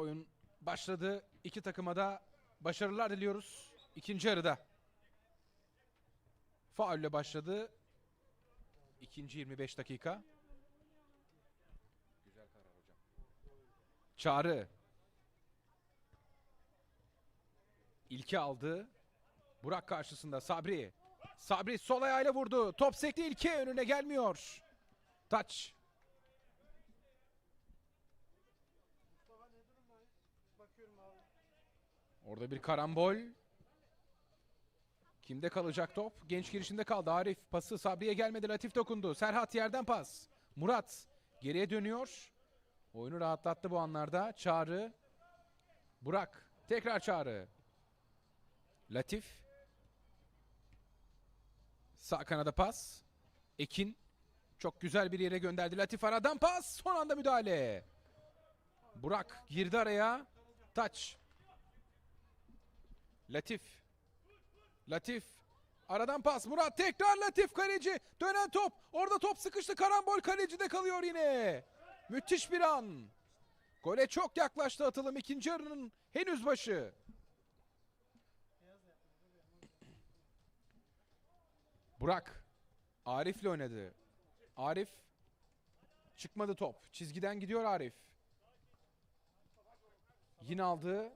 oyun başladı. İki takıma da başarılar diliyoruz. İkinci yarıda. Faulle başladı. İkinci 25 dakika. Güzel karar hocam. Çağrı. İlki aldı. Burak karşısında Sabri. Sabri sol ayağıyla vurdu. Top sekti İlki önüne gelmiyor. Taç. Orada bir karambol. Kimde kalacak top? Genç girişinde kaldı. Arif pası Sabri'ye gelmedi. Latif dokundu. Serhat yerden pas. Murat geriye dönüyor. Oyunu rahatlattı bu anlarda. Çağrı. Burak. Tekrar Çağrı. Latif. Sağ kanada pas. Ekin. Çok güzel bir yere gönderdi. Latif aradan pas. Son anda müdahale. Burak girdi araya. Taç. Latif. Latif. Aradan pas. Murat tekrar Latif kaleci. Dönen top. Orada top sıkıştı. Karambol kalecide kalıyor yine. Müthiş bir an. Gole çok yaklaştı atılım. ikinci yarının henüz başı. Burak. Arif'le oynadı. Arif. Çıkmadı top. Çizgiden gidiyor Arif. Yine aldı.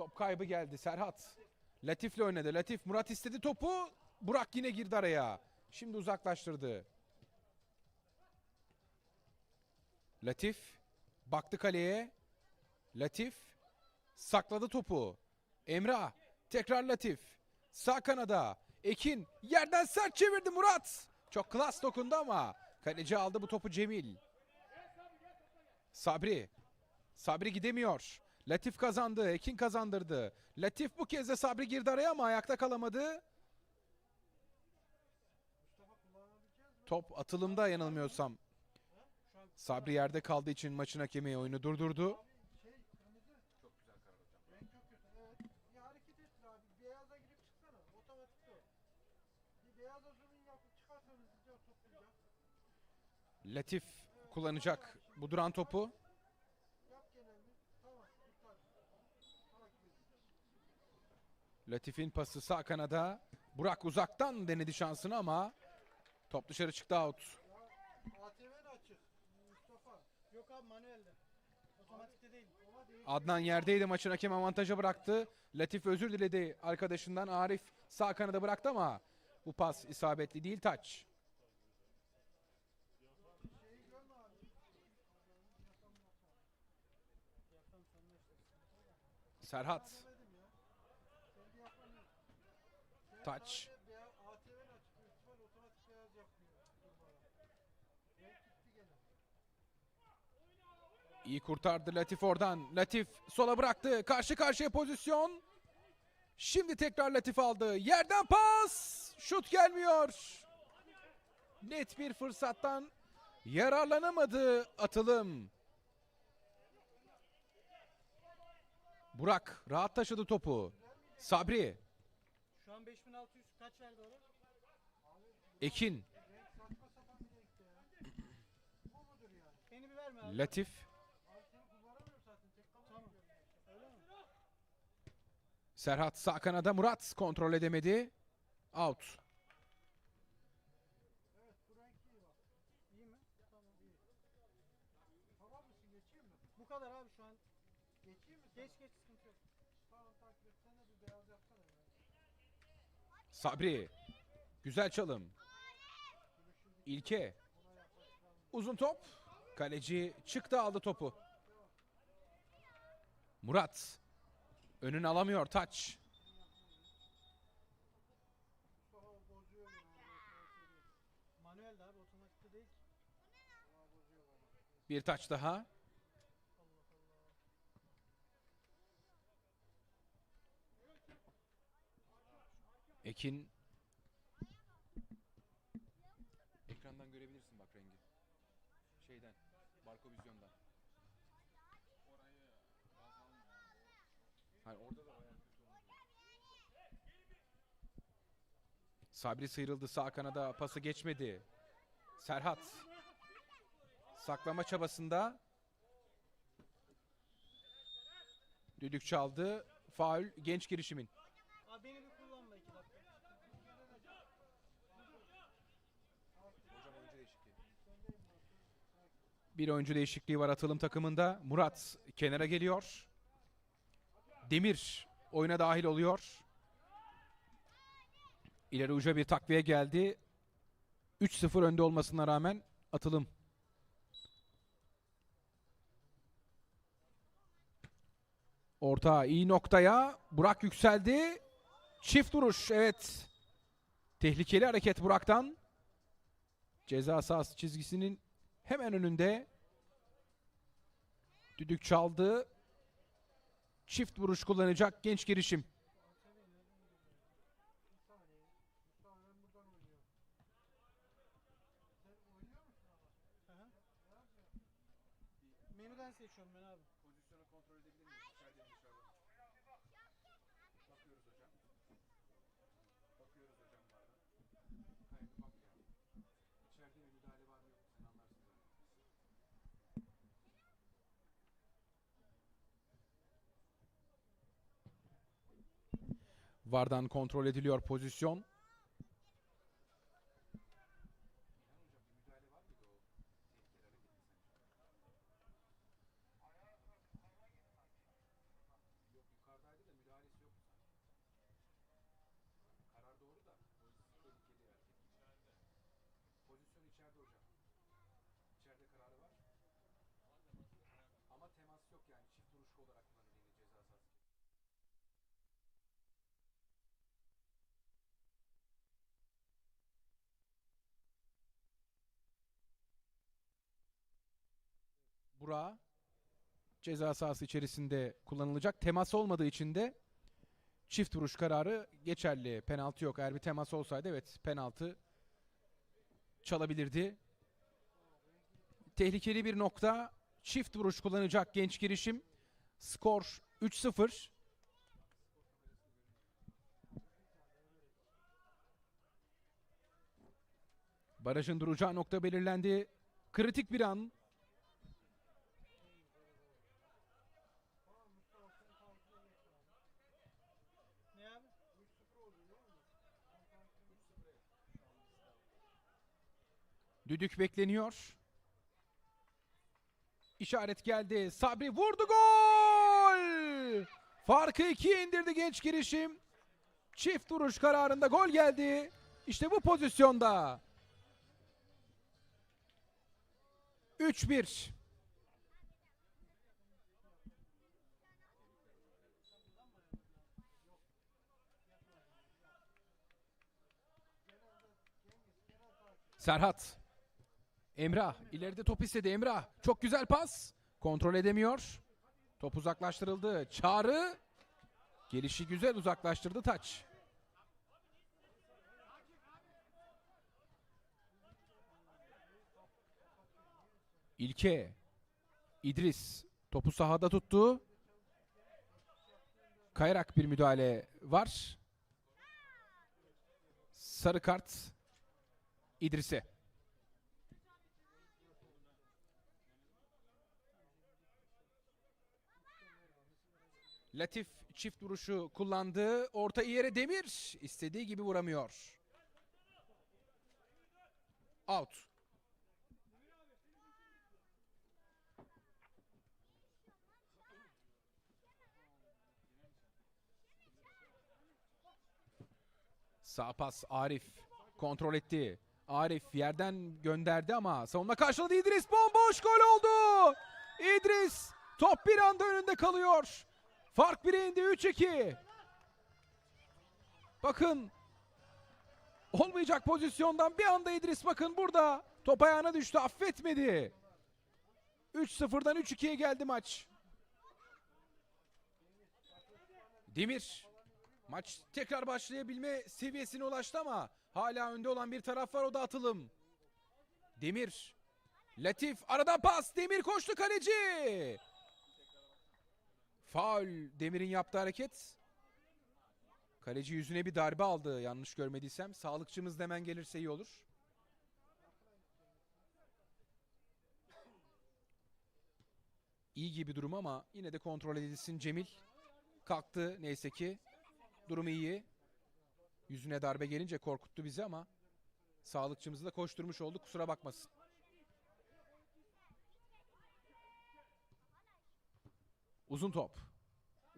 Top kaybı geldi Serhat. Latif'le oynadı. Latif Murat istedi topu. Burak yine girdi araya. Şimdi uzaklaştırdı. Latif baktı kaleye. Latif sakladı topu. Emrah tekrar Latif. Sağ kanada. Ekin yerden sert çevirdi Murat. Çok klas dokundu ama kaleci aldı bu topu Cemil. Sabri. Sabri gidemiyor. Latif kazandı. Ekin kazandırdı. Latif bu kez de Sabri girdi araya ama ayakta kalamadı. Top atılımda yanılmıyorsam. Sabri yerde kaldığı için maçın hakemi oyunu durdurdu. Latif kullanacak bu duran topu. Latif'in pası sağ kanada. Burak uzaktan denedi şansını ama top dışarı çıktı out. Adnan yerdeydi maçın hakem avantaja bıraktı. Latif özür diledi arkadaşından. Arif sağ kanada bıraktı ama bu pas isabetli değil taç. Serhat. Gene. İyi kurtardı Latif oradan. Latif sola bıraktı. Karşı karşıya pozisyon. Şimdi tekrar Latif aldı. Yerden pas. Şut gelmiyor. Net bir fırsattan yararlanamadı atılım. Burak rahat taşıdı topu. Sabri, Şu an 5600 kaç verdi oraya? Ekin, Saçma sapan bir renkte ya. Bu mudur yani? Beni bir verme abi. Latif, Abi seni kullanamıyorum zaten. Tek tamam. Öyle mi? Serhat sağ kanada Murat kontrol edemedi. Out. Evet bu renk iyi bak. İyi mi? Tamam iyi. Tamam mısın geçeyim mi? Bu kadar abi şu an. Geçeyim mi? Geç geç sıkıntı yok. Tamam takip et. Sen de bir beyaz yapsana ya. Sabri. Güzel çalım. İlke. Uzun top. Kaleci çıktı aldı topu. Murat. Önünü alamıyor taç. Mustafa o bozuyor beni abi. Manuel de abi otomatikte değil ki. Ama bozuyor bana. Bir taç daha. Ekin. Ekrandan görebilirsin bak rengi. Şeyden. Barkovizyondan. Hayır orada da bayağı kötü olmuş. Sabri sıyrıldı sağ kanada pası geçmedi. Serhat. Saklama çabasında. Düdük çaldı. Faul genç girişimin. Abi beni bir kullanma iki dakika. Bir oyuncu değişikliği var atılım takımında. Murat kenara geliyor. Demir oyuna dahil oluyor. İleri uca bir takviye geldi. 3-0 önde olmasına rağmen atılım. Orta iyi noktaya. Burak yükseldi. Çift vuruş evet. Tehlikeli hareket Burak'tan. Ceza sahası çizgisinin hemen önünde. Düdük çaldı. Çift vuruş kullanacak genç girişim. Hı hı. Menüden seçiyorum ben abi. Pozisyonu kontrol edebilir miyiz? İçeride mi dışarıda mı? Bakıyoruz hocam. Bakıyoruz hocam bu arada. Hayır bak ya. İçeride bir müdahale var mı yok mu? Sen anlarsın zaten. Vardan kontrol ediliyor pozisyon. yukarıdaydı da müdahalesi yok Karar doğru da tehlikeli hareket. Pozisyon içeride hocam. İçeride kararı var. Ama temas yok yani çift vuruşlu olarak kullanılıyor yine ceza sahası. Burak ceza sahası içerisinde kullanılacak. Temas olmadığı için de çift vuruş kararı geçerli. Penaltı yok. Eğer bir temas olsaydı evet penaltı çalabilirdi. Tehlikeli bir nokta. Çift vuruş kullanacak genç girişim. Skor 3-0. Barajın duracağı nokta belirlendi. Kritik bir an. Düdük bekleniyor. İşaret geldi. Sabri vurdu gol! Farkı ikiye indirdi genç girişim. Çift vuruş kararında gol geldi. İşte bu pozisyonda. 3-1. Serhat. Emrah ileride top istedi Emrah. Çok güzel pas. Kontrol edemiyor. Top uzaklaştırıldı. Çağrı. Gelişi güzel uzaklaştırdı taç. İlke. İdris. Topu sahada tuttu. Kayarak bir müdahale var. Sarı kart İdris'e. Latif çift vuruşu kullandı. Orta yere Demir istediği gibi vuramıyor. Out. Sağ pas Arif kontrol etti. Arif yerden gönderdi ama savunma karşıladı İdris bomboş gol oldu. İdris top bir anda önünde kalıyor. Fark 1'e indi 3-2. Bakın olmayacak pozisyondan bir anda İdris bakın burada top ayağına düştü affetmedi. 3-0'dan 3-2'ye geldi maç. Demir maç tekrar başlayabilme seviyesine ulaştı ama hala önde olan bir taraf var o da atılım. Demir Latif arada pas Demir koştu kaleci. Faul Demir'in yaptığı hareket. Kaleci yüzüne bir darbe aldı yanlış görmediysem. Sağlıkçımız da hemen gelirse iyi olur. iyi gibi durum ama yine de kontrol edilsin Cemil. Kalktı neyse ki. Durumu iyi. Yüzüne darbe gelince korkuttu bizi ama sağlıkçımızı da koşturmuş olduk kusura bakmasın. Uzun top.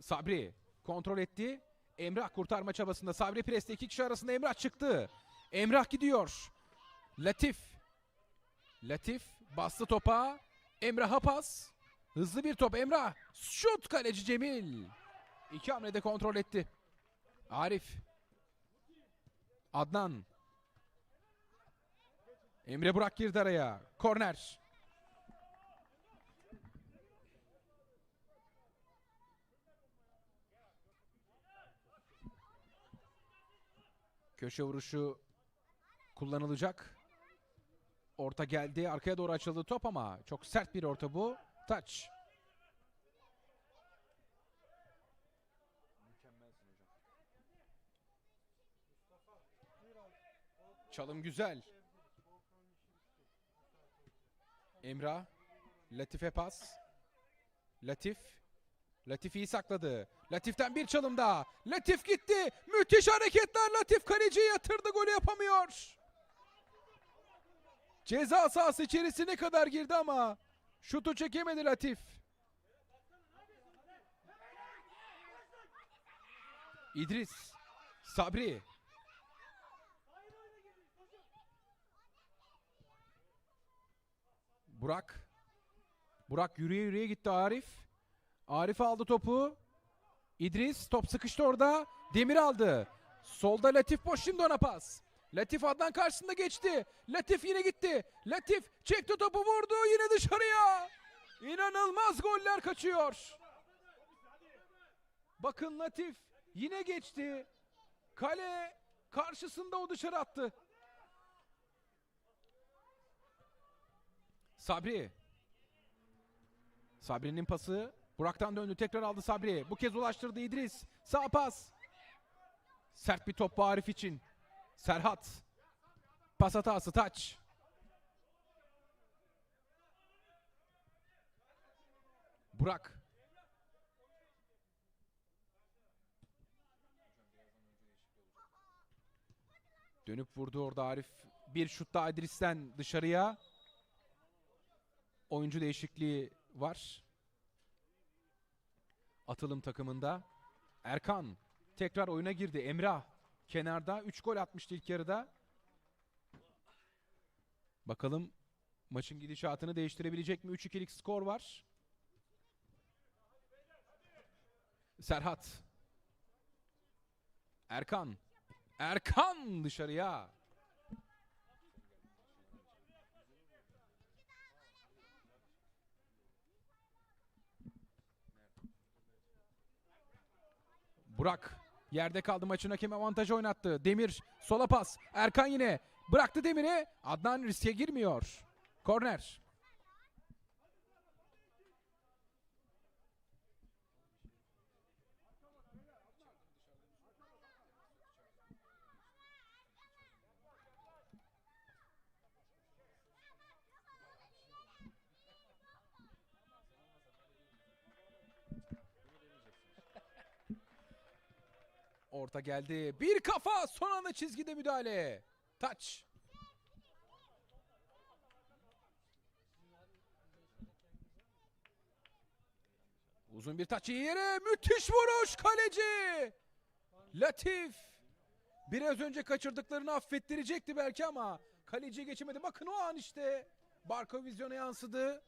Sabri kontrol etti. Emrah kurtarma çabasında. Sabri preste iki kişi arasında Emrah çıktı. Emrah gidiyor. Latif. Latif bastı topa. Emrah'a pas. Hızlı bir top Emrah. Şut kaleci Cemil. İki hamlede kontrol etti. Arif. Adnan. Emre Burak girdi araya. Korner. Köşe vuruşu kullanılacak. Orta geldi. Arkaya doğru açıldı top ama çok sert bir orta bu. Taç. Çalım güzel. Emrah. Latif'e pas. Latif. Latif iyi sakladı. Latif'ten bir çalım daha. Latif gitti. Müthiş hareketler. Latif kaleciyi yatırdı. Golü yapamıyor. Ceza sahası içerisine kadar girdi ama şutu çekemedi Latif. İdris. Sabri. Burak. Burak yürüye yürüye gitti Arif. Arif aldı topu. İdris top sıkıştı orada. Demir aldı. Solda Latif boş şimdi ona pas. Latif Adnan karşısında geçti. Latif yine gitti. Latif çekti topu vurdu yine dışarıya. İnanılmaz goller kaçıyor. Bakın Latif yine geçti. Kale karşısında o dışarı attı. Sabri. Sabri'nin pası. Burak'tan döndü. Tekrar aldı Sabri. Bu kez ulaştırdı İdris. Sağ pas. Sert bir top Arif için. Serhat. Pas hatası taç. Burak. Dönüp vurdu orada Arif. Bir şut daha İdris'ten dışarıya. Oyuncu değişikliği var. Atılım takımında. Erkan tekrar oyuna girdi. Emrah kenarda 3 gol atmıştı ilk yarıda. Bakalım maçın gidişatını değiştirebilecek mi? 3-2'lik skor var. Serhat. Erkan. Erkan dışarıya. Burak yerde kaldı maçın hakemi avantajı oynattı. Demir sola pas. Erkan yine bıraktı Demir'i. Adnan riske girmiyor. Korner. Orta geldi. Bir kafa son anda çizgide müdahale. Taç. Uzun bir taç iyi yere. Müthiş vuruş kaleci. Latif. Biraz önce kaçırdıklarını affettirecekti belki ama kaleciye geçemedi. Bakın o an işte. Barko vizyona yansıdı.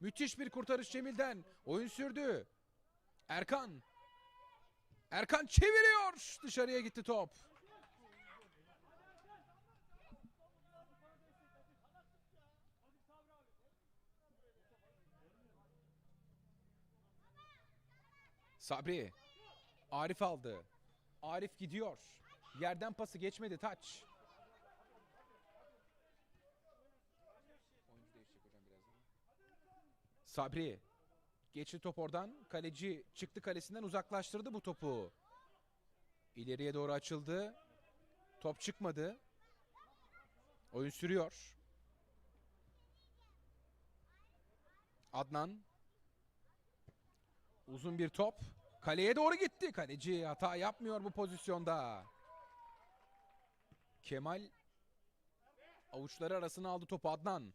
Müthiş bir kurtarış Cemil'den. Oyun sürdü. Erkan. Erkan çeviriyor. Dışarıya gitti top. Sabri. Arif aldı. Arif gidiyor. Yerden pası geçmedi taç. Sabri. Geçti top oradan. Kaleci çıktı kalesinden uzaklaştırdı bu topu. İleriye doğru açıldı. Top çıkmadı. Oyun sürüyor. Adnan. Uzun bir top. Kaleye doğru gitti. Kaleci hata yapmıyor bu pozisyonda. Kemal avuçları arasına aldı topu Adnan.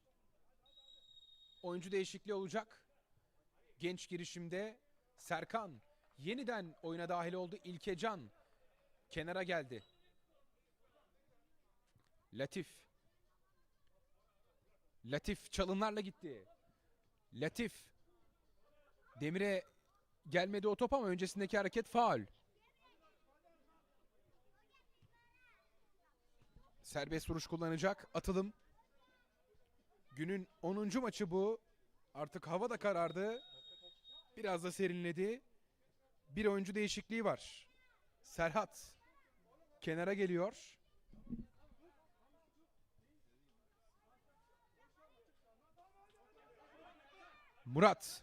Oyuncu değişikliği olacak. Genç girişimde Serkan yeniden oyuna dahil oldu. İlkecan kenara geldi. Latif. Latif çalımlarla gitti. Latif. Demir'e gelmedi o top ama öncesindeki hareket faul. Serbest vuruş kullanacak. Atılım. Günün 10. maçı bu. Artık hava da karardı. Biraz da serinledi. Bir oyuncu değişikliği var. Serhat kenara geliyor. Murat.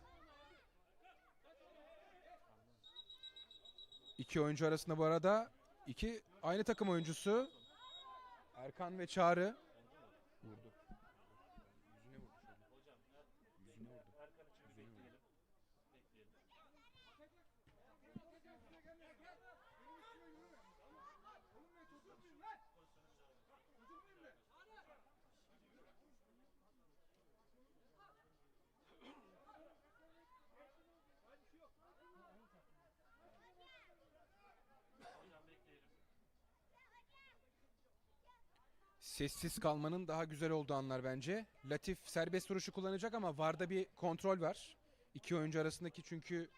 İki oyuncu arasında bu arada iki aynı takım oyuncusu. Erkan ve Çağrı. Vurdu. Yüzüne vurdu şöyle. Yüzüne vurdu. Yüzüne vurdu. Sessiz kalmanın daha güzel olduğu anlar bence. Latif serbest vuruşu kullanacak ama VAR'da bir kontrol var. İki oyuncu arasındaki çünkü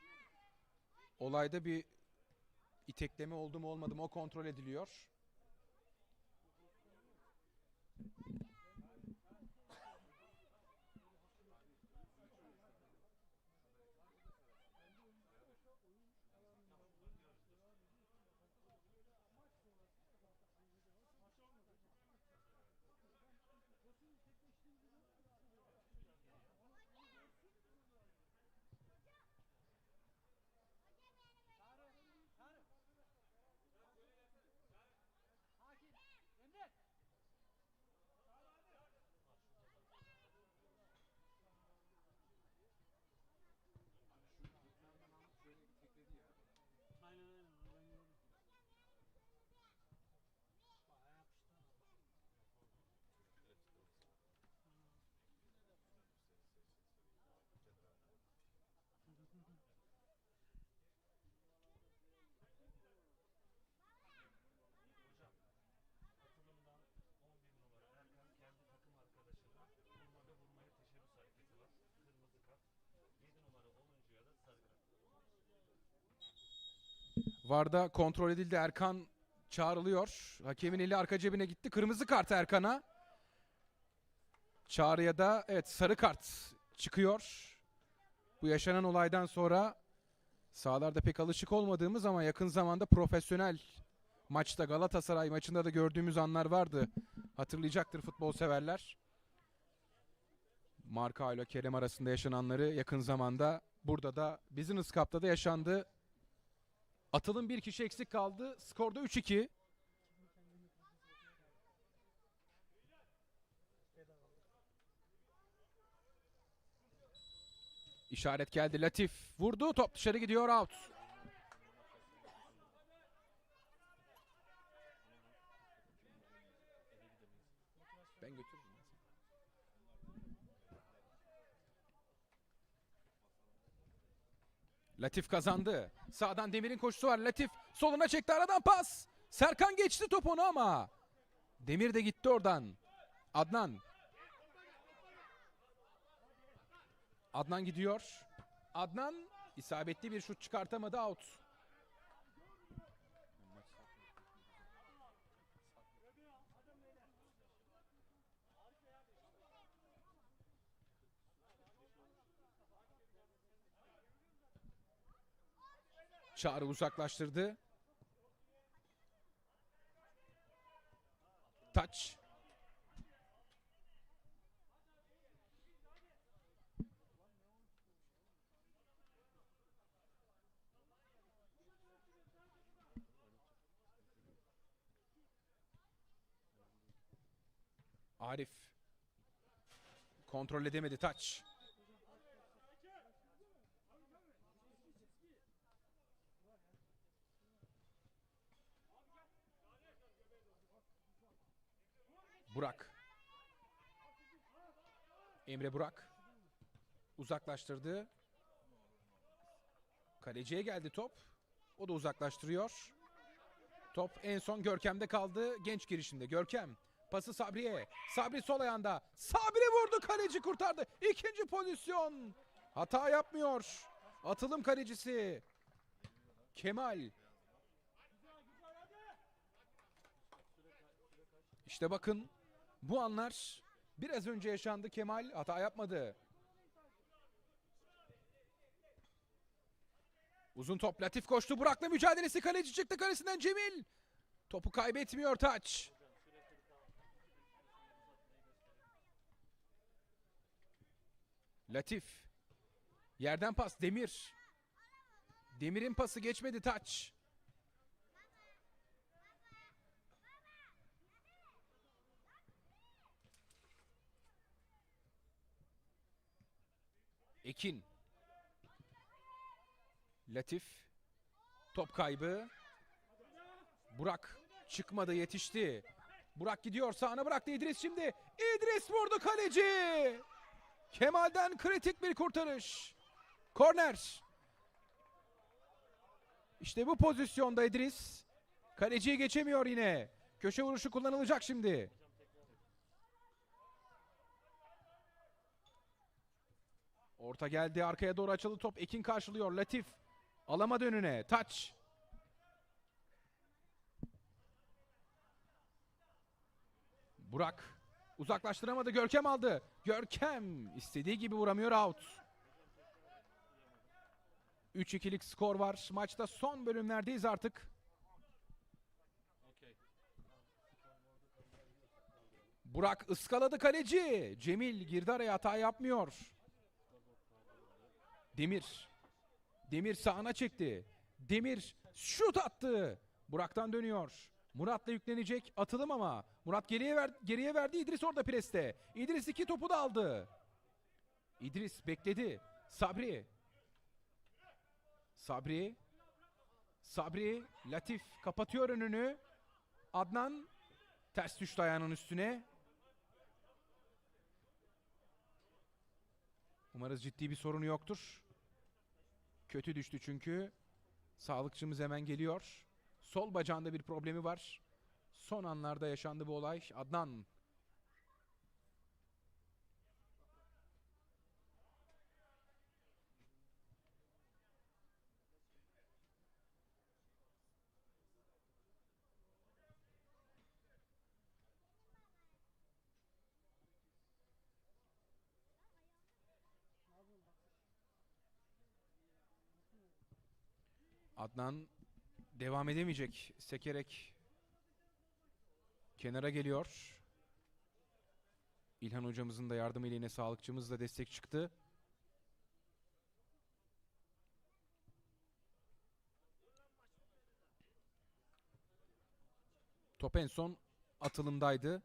olayda bir itekleme oldu mu olmadı mı o kontrol ediliyor. VAR'da kontrol edildi. Erkan çağrılıyor. Hakemin eli arka cebine gitti. Kırmızı kart Erkan'a. Çağrı'ya da evet sarı kart çıkıyor. Bu yaşanan olaydan sonra sahalarda pek alışık olmadığımız ama yakın zamanda profesyonel maçta Galatasaray maçında da gördüğümüz anlar vardı. Hatırlayacaktır futbol severler. Marka ile Kerem arasında yaşananları yakın zamanda burada da Business Cup'ta da yaşandı. Atılım bir kişi eksik kaldı. Skorda 3-2. İşaret geldi. Latif vurdu. Top dışarı gidiyor. Out. Latif kazandı. Sağdan Demir'in koşusu var. Latif soluna çekti aradan pas. Serkan geçti top onu ama. Demir de gitti oradan. Adnan. Adnan gidiyor. Adnan isabetli bir şut çıkartamadı out. Çağrı uzaklaştırdı. Taç. Arif. Kontrol edemedi taç. Burak. Emre Burak. Uzaklaştırdı. Kaleciye geldi top. O da uzaklaştırıyor. Top en son Görkem'de kaldı. Genç girişinde. Görkem. Pası Sabri'ye. Sabri sol ayağında. Sabri vurdu. Kaleci kurtardı. İkinci pozisyon. Hata yapmıyor. Atılım kalecisi. Kemal. İşte bakın bu anlar biraz önce yaşandı. Kemal hata yapmadı. Uzun top Latif koştu. Burak'la mücadelesi kaleci çıktı kalesinden Cemil. Topu kaybetmiyor Taç. Latif. Yerden pas Demir. Demir'in pası geçmedi Taç. Ekin. Latif. Top kaybı. Burak çıkmadı yetişti. Burak gidiyor sağına bıraktı İdris şimdi. İdris vurdu kaleci. Kemal'den kritik bir kurtarış. Korner. İşte bu pozisyonda İdris. Kaleciyi geçemiyor yine. Köşe vuruşu kullanılacak şimdi. Orta geldi arkaya doğru açıldı top. Ekin karşılıyor. Latif. Alamadı önüne. Taç. Burak. Uzaklaştıramadı. Görkem aldı. Görkem istediği gibi vuramıyor out. 3-2'lik skor var. Maçta son bölümlerdeyiz artık. Burak ıskaladı kaleci. Cemil girdi araya hata yapmıyor. Demir. Demir sağına çekti. Demir şut attı. Burak'tan dönüyor. Murat'la yüklenecek atılım ama Murat geriye ver, geriye verdi İdris orada preste. İdris iki topu da aldı. İdris bekledi. Sabri. Sabri. Sabri. Latif kapatıyor önünü. Adnan ters düştü ayağının üstüne. Umarız ciddi bir sorunu yoktur. Kötü düştü çünkü. Sağlıkçımız hemen geliyor. Sol bacağında bir problemi var. Son anlarda yaşandı bu olay. Adnan Adnan devam edemeyecek. Sekerek kenara geliyor. İlhan hocamızın da yardımıyla yine sağlıkçımız da destek çıktı. Top en son atılımdaydı.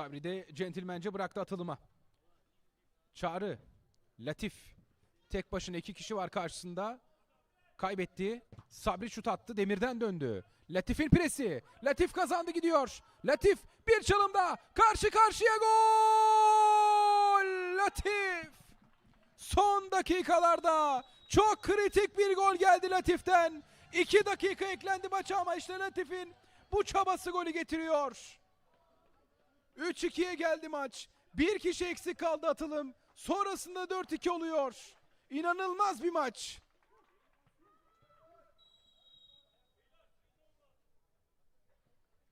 Sabri de centilmence bıraktı atılıma. Çağrı. Latif. Tek başına iki kişi var karşısında. Kaybetti. Sabri şut attı. Demirden döndü. Latif'in presi. Latif kazandı gidiyor. Latif bir çalımda. Karşı karşıya gol. Latif. Son dakikalarda çok kritik bir gol geldi Latif'ten. İki dakika eklendi maça ama işte Latif'in bu çabası golü getiriyor. 3-2'ye geldi maç. Bir kişi eksik kaldı atılım. Sonrasında 4-2 oluyor. İnanılmaz bir maç.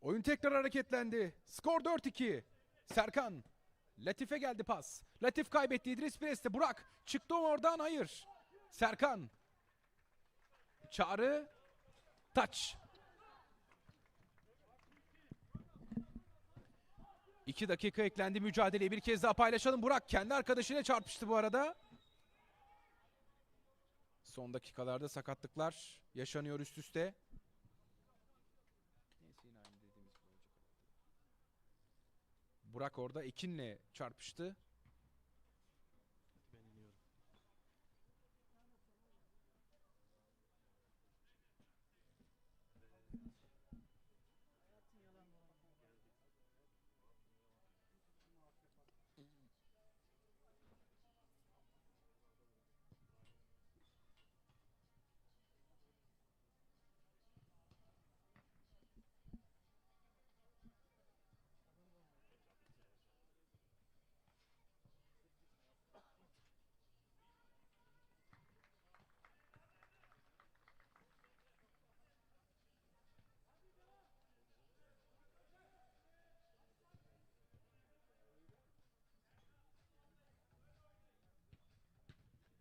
Oyun tekrar hareketlendi. Skor 4-2. Serkan. Latif'e geldi pas. Latif kaybetti. İdris Pres'te. Burak. Çıktı oradan? Hayır. Serkan. Çağrı. Taç. İki dakika eklendi mücadeleyi bir kez daha paylaşalım. Burak kendi arkadaşıyla çarpıştı bu arada. Son dakikalarda sakatlıklar yaşanıyor üst üste. Burak orada Ekin'le çarpıştı.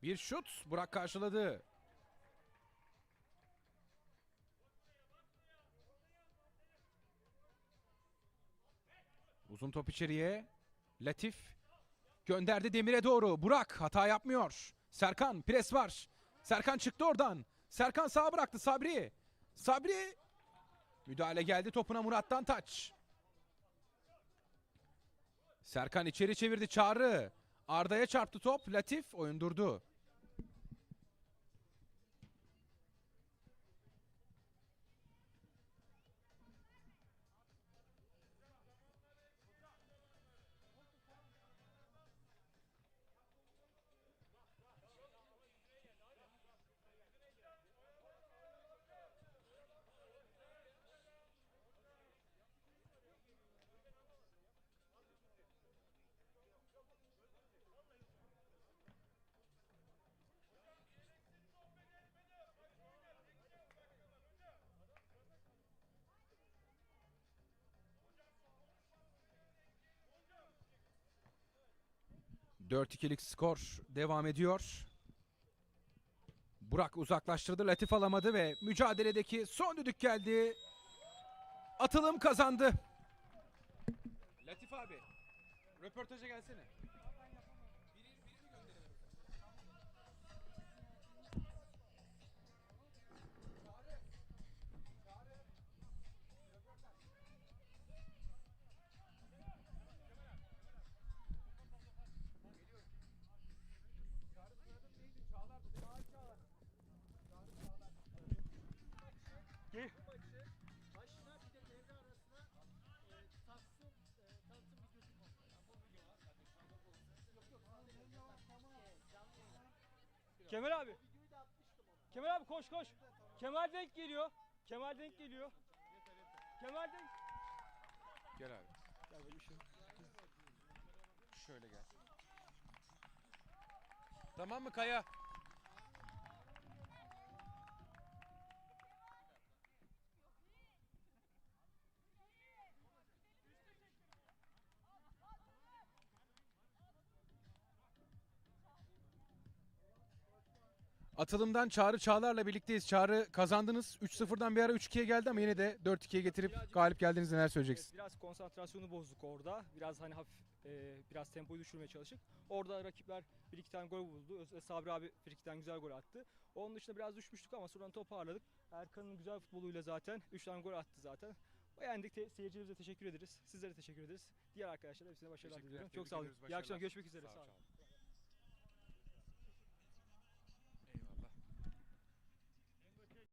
Bir şut Burak karşıladı. Uzun top içeriye. Latif gönderdi Demir'e doğru. Burak hata yapmıyor. Serkan pres var. Serkan çıktı oradan. Serkan sağa bıraktı Sabri. Sabri müdahale geldi topuna Murat'tan taç. Serkan içeri çevirdi Çağrı. Arda'ya çarptı top. Latif oyun durdu. Dört ikilik skor devam ediyor. Burak uzaklaştırdı. Latif alamadı ve mücadeledeki son düdük geldi. Atılım kazandı. Latif abi, röportaja gelsene. Kemal abi. Kemal abi koş koş. Kemal denk geliyor. Kemal denk geliyor. Kemal denk. Gel abi. Şöyle gel. Tamam mı Kaya? Atılımdan Çağrı Çağlar'la birlikteyiz. Çağrı kazandınız. 3-0'dan bir ara 3-2'ye geldi ama yine de 4-2'ye getirip Birazcık- galip geldiniz. Neler söyleyeceksiniz? Biraz konsantrasyonu bozduk orada. Biraz hani hafif e, biraz tempoyu düşürmeye çalıştık. Orada rakipler bir iki tane gol buldu. Özellikle Sabri abi bir iki tane güzel gol attı. Onun dışında biraz düşmüştük ama sonradan toparladık. Erkan'ın güzel futboluyla zaten 3 tane gol attı zaten. Beğendik. Te- seyircilerimize teşekkür ederiz. Sizlere teşekkür ederiz. Diğer arkadaşlara hepsine başarılar diliyorum. Çok sağ olun. İyi akşamlar. Görüşmek üzere. Sağ olun.